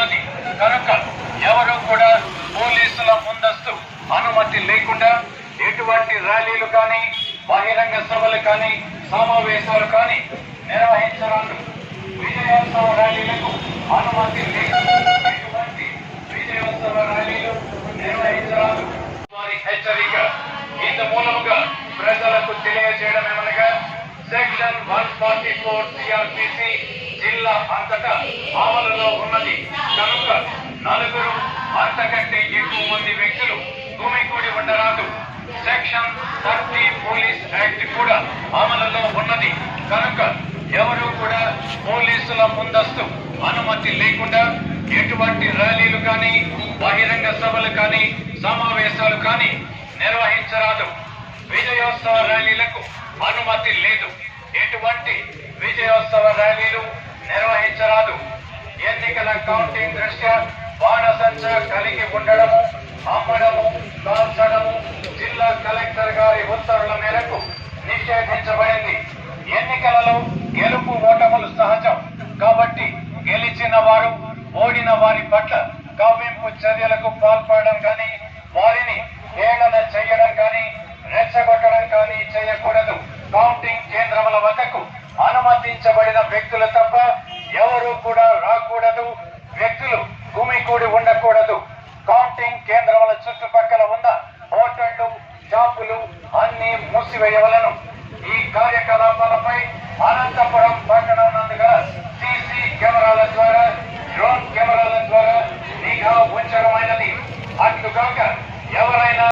ఉన్నది. కనుక ఎవరు కూడా పోలీసుల ముందస్తు అనుమతి లేకుండా ఎటువంటి ర్యాలీలు కానీ బహిరంగ సభలు కానీ సమావేశాలు కానీ నిర్వహించరాదు. విజయోత్సవ ర్యాలీలకు అనుమతి లేదు. ఎటువంటి విజయోత్సవ ర్యాలీలు నిర్వహించరాదు. వారి హెచ్చరిక ఇంత మూలముగా ప్రజలకు తెలియజేయడం ఏమనగా section one forty four CrPC జిల్లా అంతటా అమలులో అంతకంటే ఎక్కువ మంది వ్యక్తులు గుమికూడి ఉండరాదు. సెక్షన్ థర్టీ పోలీస్ యాక్ట్ కూడా అమలులో ఉన్నది. కనుక ఎవరు కూడా పోలీసుల ముందస్తు అనుమతి లేకుండా ఎటువంటి ర్యాలీలు కానీ బహిరంగ సభలు కానీ సమావేశాలు కానీ నిర్వహించరాదు. విజయోత్సవ ర్యాలీలకు అనుమతి లేదు. ఎటువంటి విజయోత్సవ ర్యాలీలు నిర్వహించరాదు. ఎన్నికల కౌంటింగ్ దృష్ట్యా బాణసంచ కలిగి ఉండడము అమ్మడము కాల్చడము జిల్లా కలెక్టర్ గారి ఉత్తర్వుల మేరకు నిషేధించబడింది. ఎన్నికలలో గెలుపు ఓటములు సహజం. కాబట్టి గెలిచిన వారు ఓడిన వారి పట్ల కవ్వింపు చర్యలకు పాల్పడడం కానీ వారిని హేళన చేయడం కానీ రెచ్చగొట్టడం కానీ చేయకూడదు. కౌంటింగ్ కేంద్రముల వద్దకు అనుమతించబడిన వ్యక్తులు తప్ప ఎవరు కూడా రాకూడదు. వ్యక్తులు గుమికూడి ఉండకూడదు. కౌంటింగ్ కేంద్రముల చుట్టుపక్కల ఉన్న హోటళ్ళు షాపులు అన్ని మూసివేయవలను. ఈ కార్యకలాపాలపై అనంతపురం